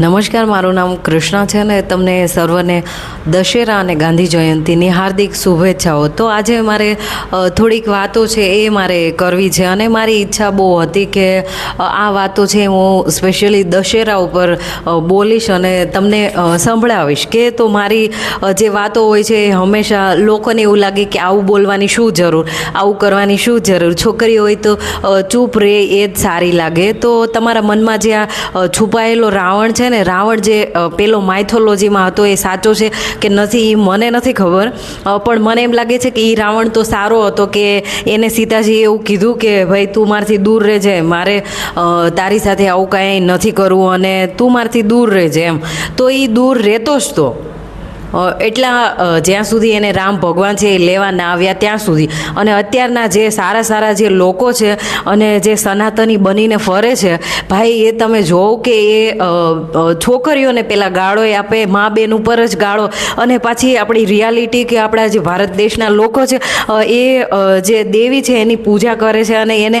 નમસ્કાર, મારું નામ કૃષ્ણા છે અને તમને સર્વને દશેરા અને ગાંધી જયંતિની હાર્દિક શુભેચ્છાઓ. તો આજે મારે થોડીક વાતો છે એ મારે કરવી છે અને મારી ઈચ્છા બહુ હતી કે આ વાતો છે હું સ્પેશિયલી દશેરા ઉપર બોલીશ અને તમને સંભળાવીશ કે તો મારી જે વાતો હોય છે એ હંમેશા લોકોને એવું લાગે કે આવું બોલવાની શું જરૂર, આવું કરવાની શું જરૂર? છોકરી હોય તો ચૂપ રહે એ જ સારી લાગે. તો તમારા મનમાં જે આ છુપાયેલો રાવણ છે ને રાવણ જે પેલો માઇથોલોજીમાં હતો એ સાચો છે કે નથી એ મને નથી ખબર. પણ મને એમ લાગે છે કે એ રાવણ તો સારો હતો કે એને સીતાજીએ એવું કીધું કે ભાઈ, તું મારથી દૂર રહેજે, મારે તારી સાથે આવું કાંઈ નથી કરવું અને તું મારથી દૂર રહેજે એમ. તો એ દૂર રહેતો જ તો. એટલા જ્યાં સુધી એને રામ ભગવાન છે એ લેવા ના આવ્યા ત્યાં સુધી. અને અત્યારના જે સારા સારા જે લોકો છે અને જે સનાતની બનીને ફરે છે, ભાઈ, એ તમે જોવો કે એ છોકરીઓને પેલા ગાળો એ આપે, મા બેન ઉપર જ ગાળો. અને પાછી આપણી રિયાલિટી કે આપણા જે ભારત દેશના લોકો છે એ જે દેવી છે એની પૂજા કરે છે અને એને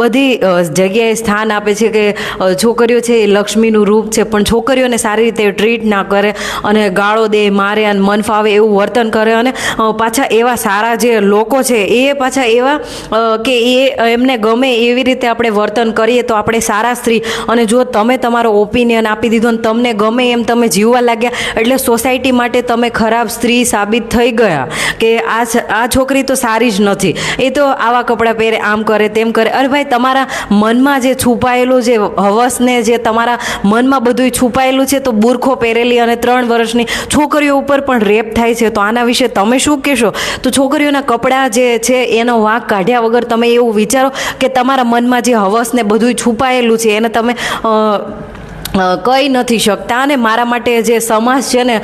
બધી જગ્યાએ સ્થાન આપે છે કે છોકરીઓ છે એ લક્ષ્મીનું રૂપ છે, પણ છોકરીઓને સારી રીતે ટ્રીટ ના કરે અને ગાળો દે, મારે અને મન ફાવે એવું વર્તન કરે અને પાછા એવા સારા જે લોકો છે, એ પાછા એવા કે એ, એમને ગમે એવી રીતે આપણે વર્તન કરીએ તો આપણે સારા સ્ત્રી. અને જો તમે તમારો ઓપિનિયન આપી દીધો અને તમને ગમે એમ તમે જીવવા લાગ્યા, એટલે સોસાયટી માટે તમે ખરાબ સ્ત્રી સાબિત થઈ ગયા કે આ આ છોકરી તો સારી જ નથી. એ તો આવા કપડાં પહેરે, આમ કરે, તેમ કરે. અરે ભાઈ, તમારા મનમાં જે છુપાયેલું જે હવસને જે તમારા મનમાં બધું છુપાયેલું છે, તો બુરખો પહેરેલી અને ત્રણ વર્ષની છોકરીઓ ઉપર પણ રેપ થાય છે. તો આના વિશે તમે શું કહેશો? તો છોકરીઓના કપડાં જે છે, એનો વાંક કાઢ્યા વગર તમે એવું વિચારો કે તમારા મનમાં જે હવસને બધું છુપાયેલું છે, એને તમે કહી નથી શકતા અને મારા માટે જે સમાજ છે ને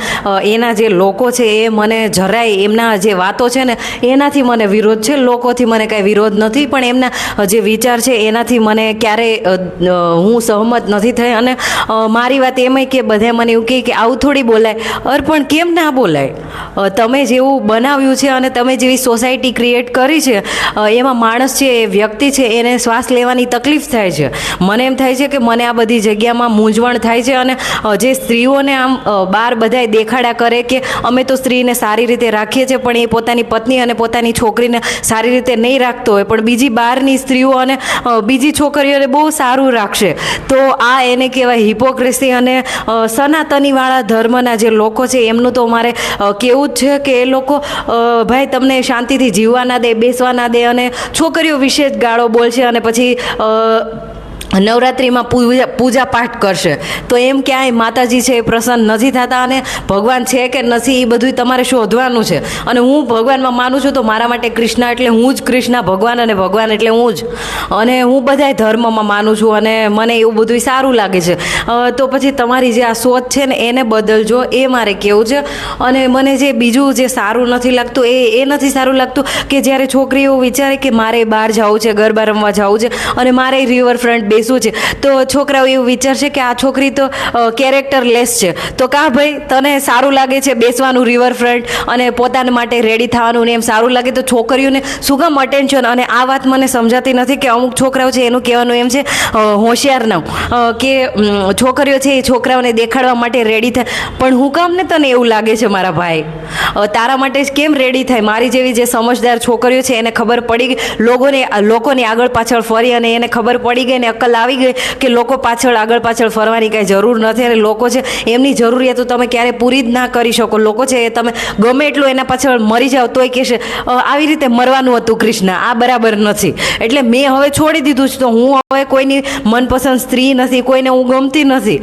એના જે લોકો છે એ મને જરાય એમના જે વાતો છે ને, એનાથી મને વિરોધ છે. લોકોથી મને કાંઈ વિરોધ નથી, પણ એમના જે વિચાર છે એનાથી મને ક્યારેય હું સહમત નથી થઈ. અને મારી વાત એમય કે બધા મને એવું કહે કે આવું થોડી બોલાય. અરે પણ કેમ ના બોલાય? તમે જેવું બનાવ્યું છે અને તમે જેવી સોસાયટી ક્રિએટ કરી છે એમાં માણસ છે, એ વ્યક્તિ છે, એને શ્વાસ લેવાની તકલીફ થાય છે. મને એમ થાય છે કે મને આ બધી જગ્યામાં મૂંઝવણ થાય છે અને જે સ્ત્રીઓને આમ બહાર બધાય દેખાડા કરે કે અમે તો સ્ત્રીને સારી રીતે રાખીએ છીએ, પણ એ પોતાની પત્ની અને પોતાની છોકરીને સારી રીતે નહીં રાખતો હોય. પણ બીજી બહારની સ્ત્રીઓ અને બીજી છોકરીઓને બહુ સારું રાખશે. તો આ એને કહેવાય હિપોક્રેસી અને સનાતનીવાળા ધર્મના જે લોકો છે, એમનું તો મારે કેવું જ છે કે એ લોકો ભાઈ તમને શાંતિથી જીવવા ના દે, બેસવા ના દે અને છોકરીઓ વિશે જ ગાળો બોલશે અને પછી નવરાત્રિમાં પૂજા પાઠ કરશે. તો એમ ક્યાંય માતાજી છે એ પ્રસન્ન નથી થતા અને ભગવાન છે કે નથી એ બધું તમારે શોધવાનું છે. અને હું ભગવાનમાં માનું છું તો મારા માટે કૃષ્ણ એટલે હું જ કૃષ્ણ, ભગવાન અને ભગવાન એટલે હું જ. અને હું બધાય ધર્મમાં માનું છું અને મને એવું બધું સારું લાગે છે. તો પછી તમારી જે આ સોચ છે ને એને બદલજો, એ મારે કેવું છે. અને મને જે બીજું જે સારું નથી લાગતું એ એ નથી સારું લાગતું કે જ્યારે છોકરીઓ વિચારે કે મારે બહાર જવું છે, ગરબા રમવા જવું છે અને મારે રિવરફ્રન્ટ બેસવું છે? તો છોકરાઓ એવું વિચારશે કે આ છોકરી તો કેરેક્ટર લેસ છે. તો કા ભાઈ, તને સારું લાગે છે બેસવાનું રિવરફ્રન્ટ અને પોતાના માટે રેડી થવાનું ને એમ સારું લાગે? તો છોકરીઓને શું કામ અટેન્શન અને આ વાત મને સમજાતી નથી કે અમુક છોકરાઓ છે એનું કહેવાનું એમ છે હોશિયાર ન. કે છોકરીઓ છે એ છોકરાઓને દેખાડવા માટે રેડી થાય. પણ હું કામ ને તને એવું લાગે છે મારા ભાઈ? તારા માટે કેમ રેડી થાય? મારી જેવી જે સમજદાર છોકરીઓ છે એને ખબર પડી ગઈ. લોકોને લોકોની આગળ પાછળ ફરી અને એને ખબર પડી ગઈ ને અક્કલ આવી ગઈ કે લોકો પાછળ આગળ પાછળ ફરવાની કાંઈ જરૂર નથી અને લોકો છે, એમની જરૂરિયાતો તમે ક્યારે પૂરી જ ના કરી શકો. લોકો છે એ તમે ગમે એટલું એના પાછળ મરી જાઓ તોય કહેશે આવી રીતે મરવાનું હતું કૃષ્ણ, આ બરાબર નથી. એટલે મેં હવે છોડી દીધું છે, તો હું હવે કોઈની મનપસંદ સ્ત્રી નથી, કોઈને હું ગમતી નથી.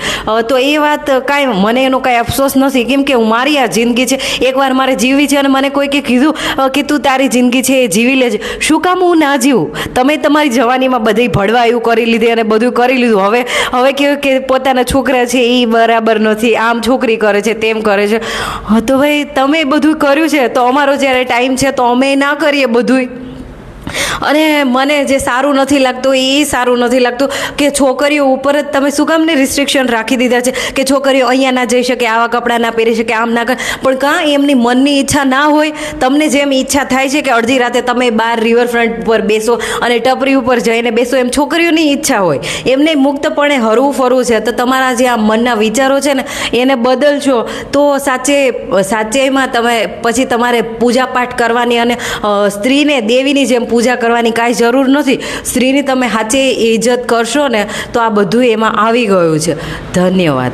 તો એ વાત કાંઈ મને એનો કાંઈ અફસોસ નથી, કેમ કે હું મારી આ જિંદગી છે, એકવાર મારે જીવવી છે અને મને કોઈકે કીધું કે તું તારી જિંદગી છે એ જીવી લેજે. શું કામ હું ના જીવું? તમે તમારી જવાનીમાં બધી એવું કરી લીધી અને બધું કરી લીધું. હવે હવે કેવું કે પોતાના છોકરા છે એ બરાબર નથી. આમ છોકરી કરે છે, તેમ કરે છે. તો ભાઈ, તમે બધું કર્યું છે? તો અમારો જ્યારે ટાઈમ છે, તો અમે ના કરીએ બધુંય. અને મને જે સારું નથી લાગતું એ સારું નથી લાગતું કે છોકરીઓ ઉપર જ તમે શું કામને રિસ્ટ્રિક્શન રાખી દીધા છે કે છોકરીઓ અહીંયા ના જઈ શકે, આવા કપડાં ના પહેરી શકે, આમ ના કરે. પણ કાં એમની મનની ઈચ્છા ના હોય? તમને જેમ ઈચ્છા થાય છે કે અડધી રાતે તમે બહાર રિવરફ્રન્ટ પર બેસો અને ટપરી ઉપર જઈને બેસો, એમ છોકરીઓની ઈચ્છા હોય. એમને મુક્તપણે હરવું ફરવું છે. તો તમારા જે આ મનના વિચારો છે ને, એને બદલશો તો સાચે, સાચેમાં તમે, પછી તમારે પૂજાપાઠ કરવાની અને સ્ત્રીને દેવીની જેમ પૂજા કરવાની કાંઈ જરૂર નથી. સ્ત્રીની તમે સાચે ઇજ્જત કરશો ને, તો આ બધું એમાં આવી ગયું છે. ધન્યવાદ.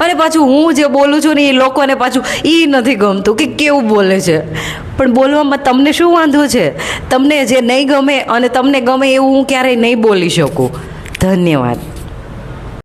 અને પાછું હું જે બોલું છું ને, એ લોકોને પાછું એ નથી ગમતું કે કેવું બોલે છે. પણ બોલવામાં તમને શું વાંધો છે? તમને જે નહીં ગમે અને તમને ગમે એવું હું ક્યારેય નહીં બોલી શકું. ધન્યવાદ.